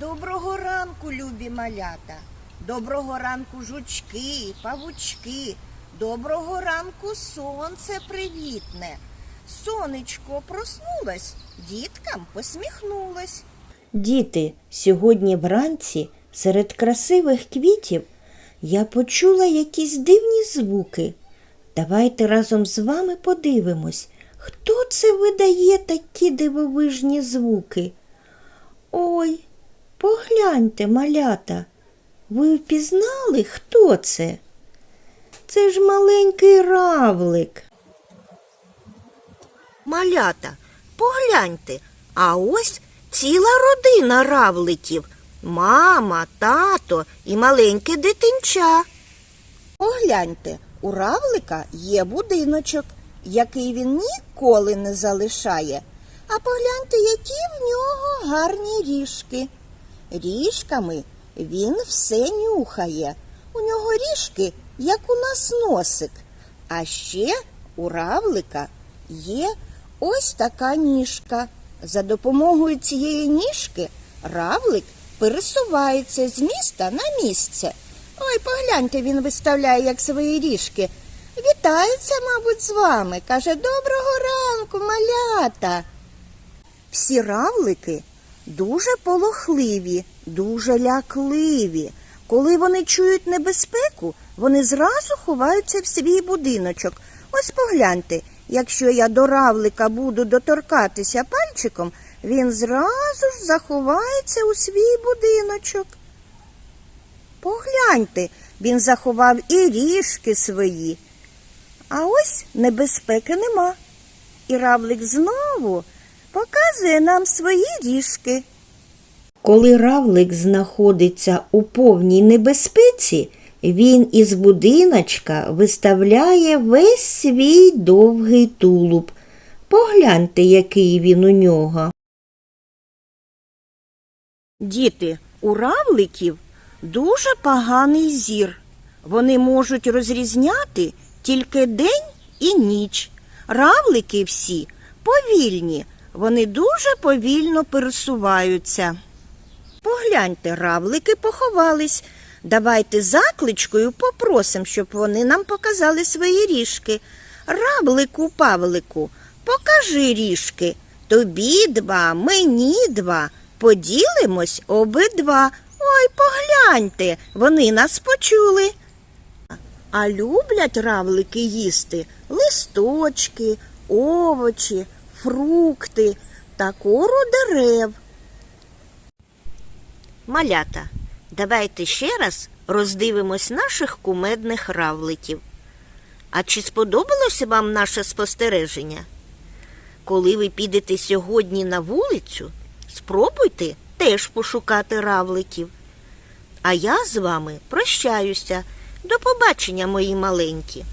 Доброго ранку, любі малята. Доброго ранку, жучки, павучки. Доброго ранку, сонце привітне. Сонечко проснулось, діткам посміхнулось. Діти, сьогодні вранці серед красивих квітів я почула якісь дивні звуки. Давайте разом з вами подивимось, хто це видає такі дивовижні звуки. Ой, погляньте, малята, ви впізнали, хто це? Це ж маленький равлик. Малята, погляньте, а ось ціла родина равликів. Мама, тато і маленьке дитинча. Погляньте, у равлика є будиночок, який він ніколи не залишає. А погляньте, які в нього гарні ріжки. Ріжками він все нюхає. У нього ріжки, як у нас носик. А ще у равлика є ось така ніжка. За допомогою цієї ніжки равлик пересувається з міста на місце. Ой, погляньте, він виставляє як свої ріжки. Вітається, мабуть, з вами. Каже, доброго ранку, малята. Всі равлики дуже полохливі, дуже лякливі. Коли вони чують небезпеку, вони зразу ховаються в свій будиночок. Ось погляньте, якщо я до равлика буду доторкатися пальчиком, він зразу ж заховається у свій будиночок. Погляньте, він заховав і ріжки свої. А ось небезпеки нема. І равлик знову показує нам свої ріжки. Коли равлик знаходиться у повній небезпеці, він із будиночка виставляє весь свій довгий тулуб. Погляньте, який він у нього. Діти, у равликів дуже поганий зір. Вони можуть розрізняти тільки день і ніч. Равлики всі повільні, вони дуже повільно пересуваються. Погляньте, равлики поховались. Давайте закличкою попросимо, щоб вони нам показали свої ріжки. Равлику, Павлику, покажи ріжки. Тобі два, мені два. Поділимось обидва. Ой, погляньте, вони нас почули. А люблять равлики їсти листочки, овочі, фрукти та кору дерев. Малята, давайте ще раз роздивимось наших кумедних равликів. А чи сподобалося вам наше спостереження? Коли ви підете сьогодні на вулицю, спробуйте теж пошукати равликів. А я з вами прощаюся. До побачення, мої маленькі.